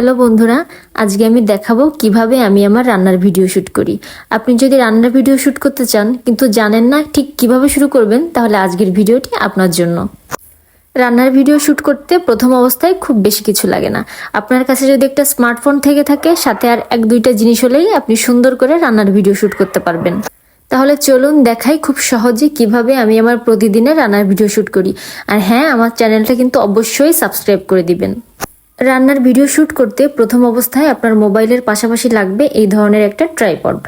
Hello বন্ধুরা, আজকে আমি দেখাবো কীভাবে আমি আমার রান্নার ভিডিও শ্যুট করি। আপনি যদি রান্নার ভিডিও শ্যুট করতে চান, কিন্তু জানেন না ঠিক কীভাবে শুরু করবেন, তাহলে আজকের ভিডিওটি আপনার জন্য। রান্নার ভিডিও শ্যুট করতে প্রথম অবস্থায় খুব বেশি কিছু লাগে না। আপনার কাছে যদি একটা স্মার্টফোন থেকে থাকে, সাথে আর এক দুইটা জিনিস হলেই আপনি সুন্দর করে রান্নার ভিডিও শ্যুট করতে পারবেন। তাহলে চলুন দেখাই খুব সহজে কীভাবে আমি আমার প্রতিদিনের রান্নার ভিডিও শ্যুট করি। আর হ্যাঁ আমার চ্যানেলটা কিন্তু অবশ্যই সাবস্ক্রাইব করে দিবেন। রান্নার ভিডিও শ্যুট করতে প্রথম অবস্থায় আপনার মোবাইলের পাশাপাশি লাগবে এই ধরনের একটা ট্রাইপড।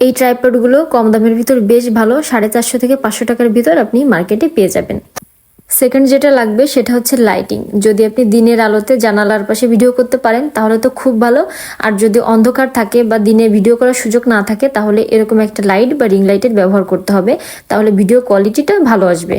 এই ট্রাইপডগুলো কম দামের ভিতর বেশ ভালো, সাড়ে চারশো থেকে পাঁচশো টাকার ভিতর আপনি মার্কেটে পেয়ে যাবেন। সেকেন্ড যেটা লাগবে সেটা হচ্ছে লাইটিং। যদি আপনি দিনের আলোতে জানালার পাশে ভিডিও করতে পারেন, তাহলে তো খুব ভালো। আর যদি অন্ধকার থাকে বা দিনে ভিডিও করার সুযোগ না থাকে, তাহলে এরকম একটা লাইট বা রিং লাইটের ব্যবহার করতে হবে। তাহলে ভিডিও কোয়ালিটিটা ভালো আসবে।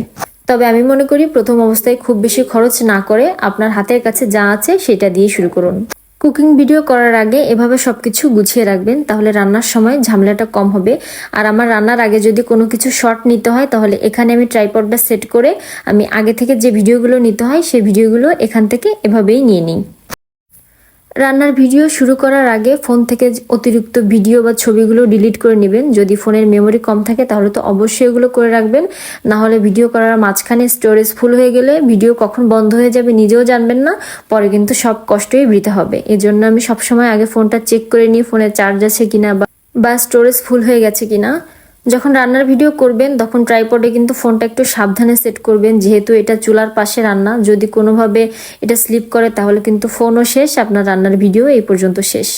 তবে আমি মনে করি প্রথম অবস্থায় খুব বেশি খরচ না করে আপনার হাতের কাছে যা আছে সেটা দিয়ে শুরু করুন। কুকিং ভিডিও করার আগে এভাবে সবকিছু গুছিয়ে রাখবেন, তাহলে রান্নার সময় ঝামেলাটা কম হবে। আর আমার রান্নার আগে যদি কোনো কিছু শর্ট নিতে হয়, তাহলে এখানে আমি ট্রাইপডটা সেট করে আমি আগে থেকে যে ভিডিওগুলো নিতে হয় সেই ভিডিওগুলো এখান থেকে এভাবেই নিয়ে নিই। রান্নার ভিডিও শুরু করার আগে ফোন থেকে অতিরিক্ত ভিডিও বা ছবিগুলো ডিলিট করে নেবেন। যদি ফোনের মেমোরি কম থাকে, তাহলে তো অবশ্যই এগুলো করে রাখবেন। না হলে ভিডিও করার মাঝখানে স্টোরেজ ফুল হয়ে গেলে ভিডিও কখন বন্ধ হয়ে যাবে নিজেও জানবেন না, পরে কিন্তু সব কষ্টই বৃথা হবে। এজন্য আমি সবসময় আগে ফোনটা চেক করে নিই, ফোনের চার্জ আছে কিনা বা বা স্টোরেজ ফুল হয়ে গেছে কিনা। যখন রান্নার ভিডিও করবেন, তখন ট্রাইপডে কিন্তু ফোনটা একটু সাবধানে সেট করবেন। যেহেতু এটা চুলার পাশে রান্না, যদি কোনোভাবে এটা স্লিপ করে, তাহলে কিন্তু ফোনও শেষ, আপনার রান্নার ভিডিও এই পর্যন্ত শেষ।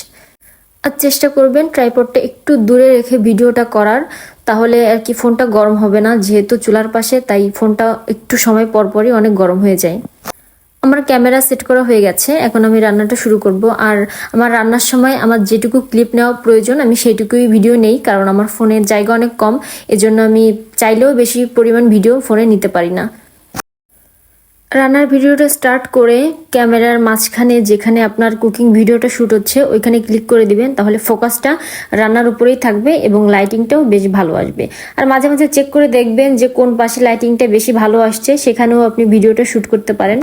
আর চেষ্টা করবেন ট্রাইপডটা একটু দূরে রেখে ভিডিওটা করার, তাহলে আর কি ফোনটা গরম হবে না, যেহেতু চুলার পাশে, তাই ফোনটা একটু সময় পরপরই অনেক গরম হয়ে যায়। আমার ক্যামেরা সেট করা হয়ে গেছে, এখন আমি রান্নাটা শুরু করব। আর আমার রান্নার সময় আমার যেটুকু ক্লিপ নেওয়া প্রয়োজন, আমি সেইটুকুই ভিডিও নেই, কারণ আমার ফোনের জায়গা অনেক কম, এজন্য আমি চাইলেও বেশি পরিমাণ ভিডিও ফোনে নিতে পারি না। রান্নার ভিডিওটা স্টার্ট করে ক্যামেরার মাঝখানে যেখানে আপনার কুকিং ভিডিওটা শ্যুট হচ্ছে, ওইখানে ক্লিক করে দিবেন, তাহলে ফোকাসটা রান্নার উপরেই থাকবে এবং লাইটিংটাও বেশ ভালো আসবে। আর মাঝে মাঝে চেক করে দেখবেন যে কোন পাশে লাইটিংটা বেশি ভালো আসছে, সেখানেও আপনি ভিডিওটা শ্যুট করতে পারেন।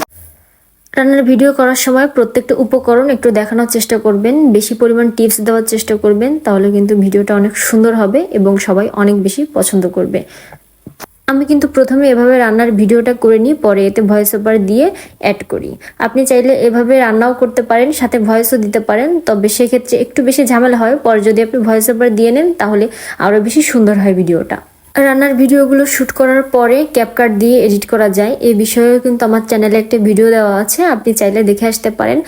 রান্নার ভিডিও করার সময় প্রত্যেকটা উপকরণ একটু দেখানোর চেষ্টা করবেন, বেশি পরিমাণ টিপস দেওয়ার চেষ্টা করবেন, তাহলে কিন্তু ভিডিওটা অনেক সুন্দর হবে এবং সবাই অনেক বেশি পছন্দ করবে। আমি কিন্তু প্রথমে এভাবে রান্নার ভিডিওটা করে নিই, পরে এতে ভয়েস ওভার দিয়ে অ্যাড করি। আপনি চাইলে এভাবে রান্নাও করতে পারেন, সাথে ভয়েসও দিতে পারেন, তবে সেক্ষেত্রে একটু বেশি ঝামেলা হয়। পরে যদি আপনি ভয়েস ওভার দিয়ে নেন, তাহলে আরও বেশি সুন্দর হয় ভিডিওটা। রান্নার ভিডিওগুলো শ্যুট করার পরে ক্যাপকাট দিয়ে এডিট করা যায়। এই বিষয়েও কিন্তু আমার চ্যানেলে একটা ভিডিও দেওয়া আছে, আপনি চাইলে দেখে আসতে পারেন।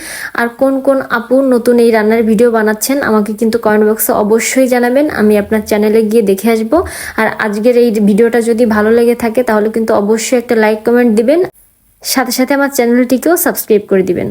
আর কোন কোন আপু নতুন এই রান্নার ভিডিও বানাচ্ছেন, আমাকে কিন্তু কমেন্ট বক্সে অবশ্যই জানাবেন। আমি আপনার চ্যানেলে গিয়ে দেখে আসব। আর আজকের এই ভিডিওটা যদি ভালো লেগে থাকে, তাহলে কিন্তু অবশ্যই একটা লাইক কমেন্ট দিবেন। সাথে সাথে আমার চ্যানেলটিকেও সাবস্ক্রাইব করে দিবেন।